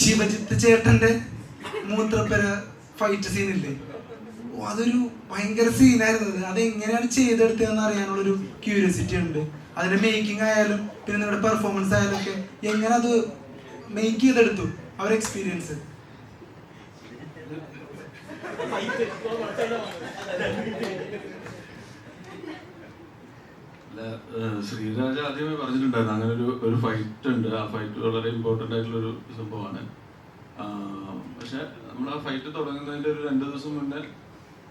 ശിവജിത്ത് ചേട്ടന്റെ മൂത്രപ്പര ഫൈറ്റ് സീനില്ലേ ഓ അതൊരു ഭയങ്കര സീനായിരുന്നു അത് എങ്ങനെയാണ് ചെയ്തെടുത്തതെന്ന് അറിയാനുള്ളൊരു ക്യൂരിയോസിറ്റി ഉണ്ട്. അതിന്റെ മേക്കിംഗ് ആയാലും പിന്നെ നിങ്ങളുടെ പെർഫോമൻസ് ആയാലും ഒക്കെ എങ്ങനെ അത് മേക്ക് ചെയ്തെടുത്തു? അവർ എക്സ്പീരിയൻസ് ശ്രീരാജ ആദ്യമേ പറഞ്ഞിട്ടുണ്ടായിരുന്നു. അങ്ങനെ ഒരു ഒരു ഫൈറ്റ് ഉണ്ട്. ആ ഫൈറ്റ് വളരെ ഇമ്പോർട്ടന്റ് ആയിട്ടുള്ള ഒരു സംഭവമാണ്. പക്ഷെ നമ്മൾ ആ ഫൈറ്റ് തുടങ്ങുന്നതിന്റെ ഒരു രണ്ട് ദിവസം മുന്നേ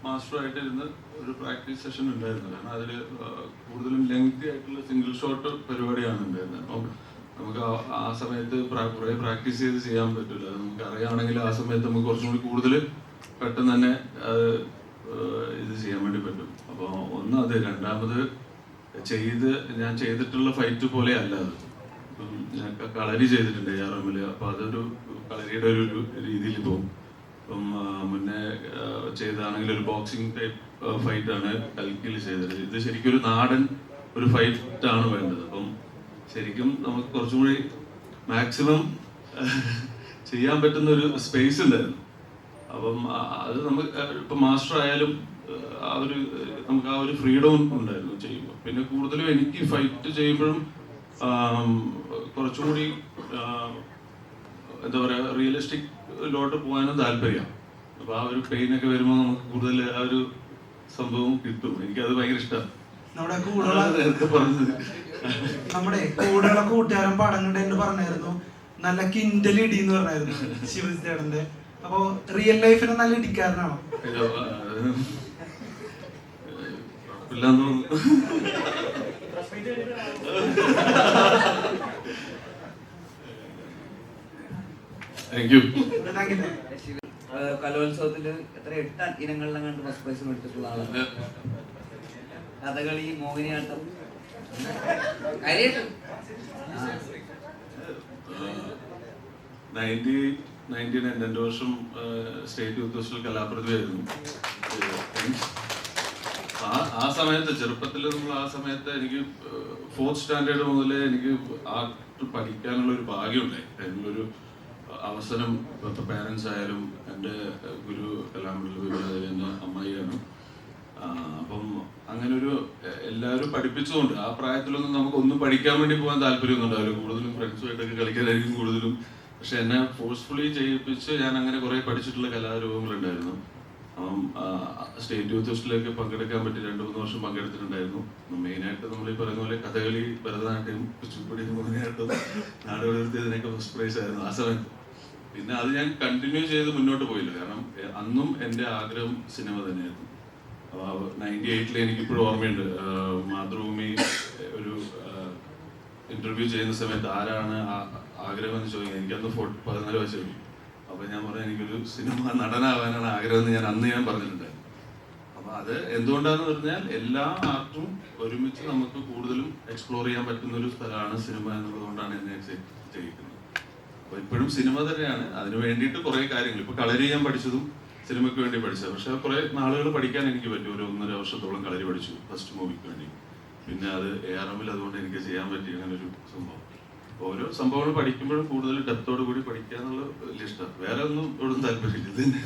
മാസ്റ്ററുമായിട്ട് ഇരുന്ന് ഒരു പ്രാക്ടീസ് സെഷൻ ഉണ്ടായിരുന്നു. കാരണം അതിൽ കൂടുതലും ലെങ്തി ആയിട്ടുള്ള സിംഗിൾ ഷോട്ട് പരിപാടിയാണ് ഉണ്ടായിരുന്നത്. അപ്പം നമുക്ക് ആ- സമയത്ത് കുറേ പ്രാക്ടീസ് ചെയ്ത് ചെയ്യാൻ പറ്റില്ല. നമുക്ക് അറിയാണെങ്കിൽ ആ സമയത്ത് നമുക്ക് കുറച്ചും കൂടി കൂടുതൽ പെട്ടെന്ന് തന്നെ ഇത് ചെയ്യാൻ വേണ്ടി പറ്റും. അപ്പോൾ ഒന്ന് അത് രണ്ടാമത് ചെയ്ത് ഞാൻ ചെയ്തിട്ടുള്ള ഫൈറ്റ് പോലെ അല്ല അത്. ഞാൻ കളരി ചെയ്തിട്ടുണ്ട് ഞാൻ എമ്മിൽ അപ്പൊ അതൊരു കളരിയുടെ ഒരു രീതിയിൽ പോകും. ഇപ്പം മുന്നേ ചെയ്താണെങ്കിൽ ഒരു ബോക്സിംഗ് ടൈപ്പ് ഫൈറ്റ് ആണ് കൽക്കിൽ ചെയ്തത്. ഇത് ശരിക്കും ഒരു നാടൻ ഒരു ഫൈറ്റ് ആണ് വേണ്ടത്. അപ്പം ശരിക്കും നമുക്ക് കുറച്ചും കൂടി മാക്സിമം ചെയ്യാൻ പറ്റുന്ന ഒരു സ്പേസ് ഉണ്ടായിരുന്നു. അപ്പം അത് നമുക്ക് ഇപ്പൊ മാസ്റ്റർ ആയാലും ആ ഒരു നമുക്ക് ആ ഒരു ഫ്രീഡം ഉണ്ടായിരുന്നു ചെയ്യുമ്പോൾ. പിന്നെ കൂടുതലും എനിക്ക് ഫൈറ്റ് ചെയ്യുമ്പോഴും കുറച്ചുകൂടി കുറച്ചും കൂടി എന്താ പറയാ റിയലിസ്റ്റിക് ലോട്ട് പോകാനും താല്പര്യം. അപ്പൊ ആ ഒരു പെയിൻ ഒക്കെ വരുമ്പോൾ നമുക്ക് കൂടുതൽ ആ ഒരു സംഭവം കിട്ടും. അത് ഭയങ്കര ഇഷ്ടമാണ് നമ്മുടെ കൂടെയുള്ള നമ്മുടെ കൂടെയുള്ള കൂട്ടുകാരൻ പടം കണ്ട് പറഞ്ഞായിരുന്നു. നല്ല കിൻഡൽ ഇടി എന്ന് പറഞ്ഞായിരുന്നു ശിവജിത്ത് ചേട്ടന്റെ അപ്പൊ റിയൽ ലൈഫിൽ നല്ല ഇടിക്കാരനാണോ? കലോത്സവത്തിൽ എത്ര എട്ട് ഇനങ്ങളിലും കണ്ട് ഫസ്റ്റ് പ്രൈസ് എടുത്തിട്ടുള്ള ആളാണ് കഥകളി മോഹിനിയാട്ടം. കാര്യമായിട്ട്? നയന്റി നയന്റി നയൻ വർഷം സ്റ്റേറ്റ് യൂത്ത് ഫെസ്റ്റിവൽ കലാപ്രതിഭയായിരുന്നു ആ ആ സമയത്ത് ചെറുപ്പത്തിൽ നമ്മൾ ആ സമയത്ത് എനിക്ക് ഫോർത്ത് സ്റ്റാൻഡേർഡ് മുതൽ എനിക്ക് ആർട്ട് പഠിക്കാനുള്ള ഒരു ഭാഗ്യമുണ്ടായി അതിനുള്ളൊരു അവസരം പാരൻസ് ആയാലും എന്റെ ഗുരു കലാമണ്ഡലം ഗുരുവായൂർ എന്റെ അമ്മായിയാണ്. അപ്പം അങ്ങനെ ഒരു എല്ലാവരും പഠിപ്പിച്ചുകൊണ്ട് ആ പ്രായത്തിലൊന്നും നമുക്ക് ഒന്നും പഠിക്കാൻ വേണ്ടി പോകാൻ താല്പര്യമൊന്നും ഉണ്ടാവില്ല കൂടുതലും ഫ്രണ്ട്സുമായിട്ടൊക്കെ കളിക്കാനായിരിക്കും കൂടുതലും പക്ഷെ എന്നെ ഫോഴ്സ്ഫുള്ളി ചെയ്യിപ്പിച്ച് ഞാൻ അങ്ങനെ കുറെ പഠിച്ചിട്ടുള്ള കലാരൂപങ്ങളുണ്ടായിരുന്നു. അപ്പം സ്റ്റേറ്റ് യൂത്ത് ഫെസ്റ്റിലേക്ക് പങ്കെടുക്കാൻ പറ്റി രണ്ടു മൂന്ന് വർഷം പങ്കെടുത്തിട്ടുണ്ടായിരുന്നു. മെയിനായിട്ട് നമ്മൾ ഈ പറഞ്ഞ പോലെ കഥകളി ഭരതനാട്യം കുച്ചിപ്പുടി മോഹിനിയാട്ടം നാടോടി ഇതിനൊക്കെ ഫസ്റ്റ് പ്രൈസ് ആയിരുന്നു ആ സമയത്ത്. പിന്നെ അത് ഞാൻ കണ്ടിന്യൂ ചെയ്ത് മുന്നോട്ട് പോയില്ല. കാരണം അന്നും എന്റെ ആഗ്രഹം സിനിമ തന്നെയായിരുന്നു. നയന്റി എയ്റ്റിൽ എനിക്കിപ്പോഴും ഓർമ്മയുണ്ട്. മാതൃഭൂമി ഇന്റർവ്യൂ ചെയ്യുന്ന സമയത്ത് ആരാണ് ആഗ്രഹം എന്ന് ചോദിക്കുക എനിക്കന്ന് പതിനാല് പതിനാല് വയസ്സുള്ളൂ അപ്പൊ ഞാൻ പറഞ്ഞു എനിക്കൊരു സിനിമ നടനാവാനാണ് ആഗ്രഹം എന്ന് ഞാൻ അന്ന് ഞാൻ പറഞ്ഞിട്ടുണ്ടായിരുന്നു. അപ്പൊ അത് എന്തുകൊണ്ടാന്ന് പറഞ്ഞാൽ എല്ലാ ആർട്ടും ഒരുമിച്ച് നമുക്ക് കൂടുതലും എക്സ്പ്ലോർ ചെയ്യാൻ പറ്റുന്ന ഒരു സ്ഥലമാണ് സിനിമ എന്നുള്ളതുകൊണ്ടാണ് എന്നെ ചെയ്യിക്കുന്നത്. അപ്പൊ ഇപ്പോഴും സിനിമ തന്നെയാണ്. അതിന് വേണ്ടിയിട്ട് കുറെ കാര്യങ്ങൾ. ഇപ്പൊ കളരി ഞാൻ പഠിച്ചതും സിനിമയ്ക്ക് വേണ്ടി പഠിച്ചത്. പക്ഷെ കുറെ നാളുകൾ പഠിക്കാൻ എനിക്ക് പറ്റും. ഒരു ഒന്നര വർഷത്തോളം കളരി പഠിച്ചു. ഫസ്റ്റ് മൂവിക്ക് വേണ്ടി. പിന്നെ അത് എ ആർ എമ്മിൽ അതുകൊണ്ട് എനിക്ക് ചെയ്യാൻ പറ്റി അങ്ങനെ ഒരു സംഭവം. ഓരോ സംഭവങ്ങൾ പഠിക്കുമ്പോഴും കൂടുതൽ ഡെപ്തോട് കൂടി പഠിക്കുക എന്നുള്ള വലിയ ഇഷ്ടമാണ് വേറെ ഒന്നും ഇവിടെ താല്പര്യമില്ല. ഇത് തന്നെ